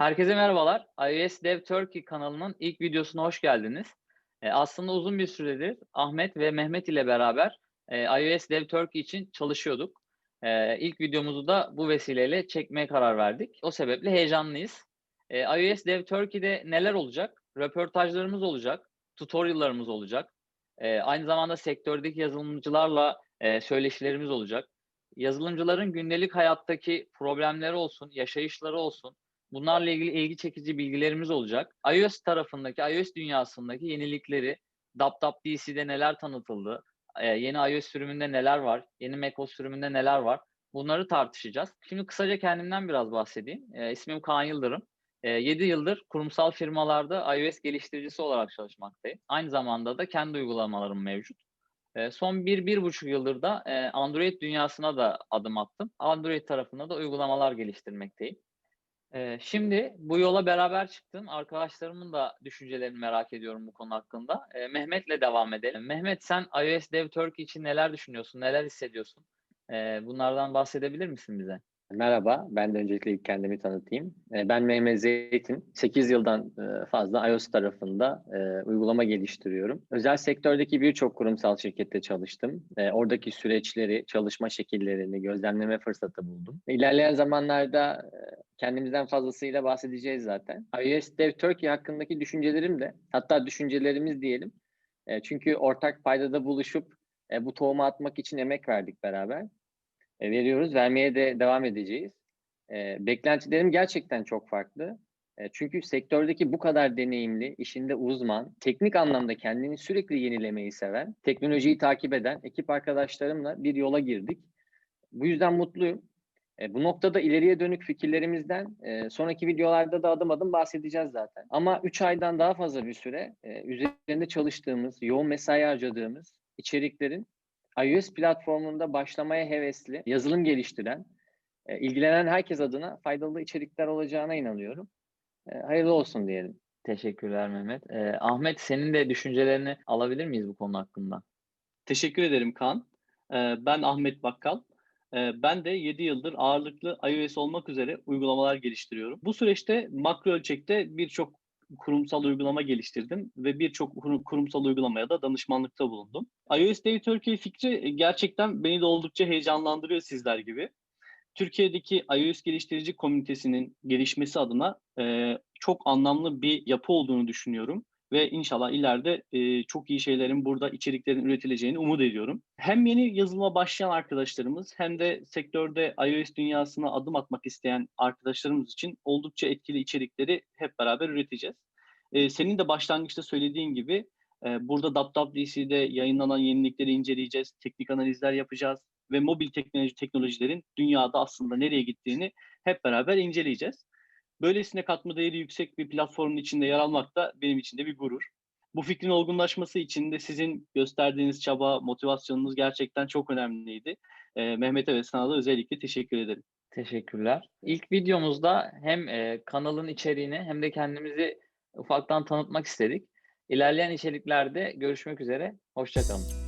Herkese merhabalar. iOS Dev Turkey kanalının ilk videosuna hoş geldiniz. Eee, aslında uzun bir süredir Ahmet ve Mehmet ile beraber, eee, iOS Dev Turkey için çalışıyorduk. Eee, ilk videomuzu da bu vesileyle çekmeye karar verdik. O sebeple heyecanlıyız. Eee, iOS Dev Turkey'de neler olacak? Röportajlarımız olacak, tutorial'larımız olacak. Aynı zamanda sektördeki yazılımcılarla, söyleşilerimiz olacak. Yazılımcıların gündelik hayattaki problemleri olsun, yaşayışları olsun, bunlarla ilgili ilgi çekici bilgilerimiz olacak. iOS tarafındaki, iOS dünyasındaki yenilikleri, WWDC'de neler tanıtıldı, eee, yeni iOS sürümünde neler var, yeni macOS sürümünde neler var, bunları tartışacağız. Şimdi kısaca kendimden biraz bahsedeyim. Eee, ismim Kaan Yıldırım. Eee, 7 yıldır kurumsal firmalarda iOS geliştiricisi olarak çalışmaktayım. Aynı zamanda da kendi uygulamalarım mevcut. Son 1-1,5 yıldır da, Android dünyasına da adım attım. Android tarafında da uygulamalar geliştirmekteyim. Şimdi bu yola beraber çıktım. Arkadaşlarımın da düşüncelerini merak ediyorum bu konu hakkında. Mehmet'le devam edelim. Mehmet sen iOS Dev Turkey için neler düşünüyorsun, neler hissediyorsun? Bunlardan bahsedebilir misin bize? Merhaba, ben de öncelikle ilk kendimi tanıtayım. Eee, ben Mehmet Zeytin. 8 yıldan eee, fazla iOS tarafında eee, uygulama geliştiriyorum. Özel sektördeki birçok kurumsal şirkette çalıştım. Eee, oradaki süreçleri, çalışma şekillerini gözlemleme fırsatı buldum. İlerleyen zamanlarda kendimizden fazlasıyla bahsedeceğiz zaten. iOS Dev Turkey hakkındaki düşüncelerim de, hatta düşüncelerimiz diyelim. Çünkü ortak paydada buluşup bu tohumu atmak için emek verdik beraber. E, veriyoruz, vermeye de devam edeceğiz. E, beklentilerim gerçekten çok farklı. E, çünkü sektördeki bu kadar deneyimli, işinde uzman, teknik anlamda kendini sürekli yenilemeyi seven, teknolojiyi takip eden ekip arkadaşlarımla bir yola girdik. Bu yüzden mutluyum. Bu noktada ileriye dönük fikirlerimizden sonraki videolarda da adım adım bahsedeceğiz zaten. Ama 3 aydan daha fazla bir süre üzerinde çalıştığımız, yoğun mesai harcadığımız içeriklerin iOS platformunda başlamaya hevesli, yazılım geliştiren, e, ilgilenen herkes adına faydalı içerikler olacağına inanıyorum. E, hayırlı olsun diyelim. Teşekkürler Mehmet. Eee, Ahmet senin de düşüncelerini alabilir miyiz bu konu hakkında? Teşekkür ederim Kaan. Ee, Ben Ahmet Bakkal. Ee, Ben de 7 yıldır ağırlıklı iOS olmak üzere uygulamalar geliştiriyorum. Bu süreçte makro ölçekte birçok kurumsal uygulama geliştirdim ve birçok kur- kurumsal uygulamaya da danışmanlıkta bulundum. iOS Dev Turkey fikri gerçekten beni de oldukça heyecanlandırıyor sizler gibi. Türkiye'deki iOS geliştirici komünitesinin gelişmesi adına e, çok anlamlı bir yapı olduğunu düşünüyorum ve inşallah ileride e, çok iyi şeylerin burada içeriklerin üretileceğini umut ediyorum. Hem yeni yazılıma başlayan arkadaşlarımız hem de sektörde iOS dünyasına adım atmak isteyen arkadaşlarımız için oldukça etkili içerikleri hep beraber üreteceğiz. E, senin de başlangıçta söylediğin gibi e, burada WWDC'de yayınlanan yenilikleri inceleyeceğiz, teknik analizler yapacağız ve mobil teknoloji teknolojilerin dünyada aslında nereye gittiğini hep beraber inceleyeceğiz. Böylesine katma değeri yüksek bir platformun içinde yer almak da benim için de bir gurur. Bu fikrin olgunlaşması için de sizin gösterdiğiniz çaba, motivasyonunuz gerçekten çok önemliydi. Ee, Mehmet'e ve sana da özellikle teşekkür ederim. Teşekkürler. İlk videomuzda hem eee, kanalın içeriğini hem de kendimizi ufaktan tanıtmak istedik. İlerleyen içeriklerde görüşmek üzere. Hoşça kalın.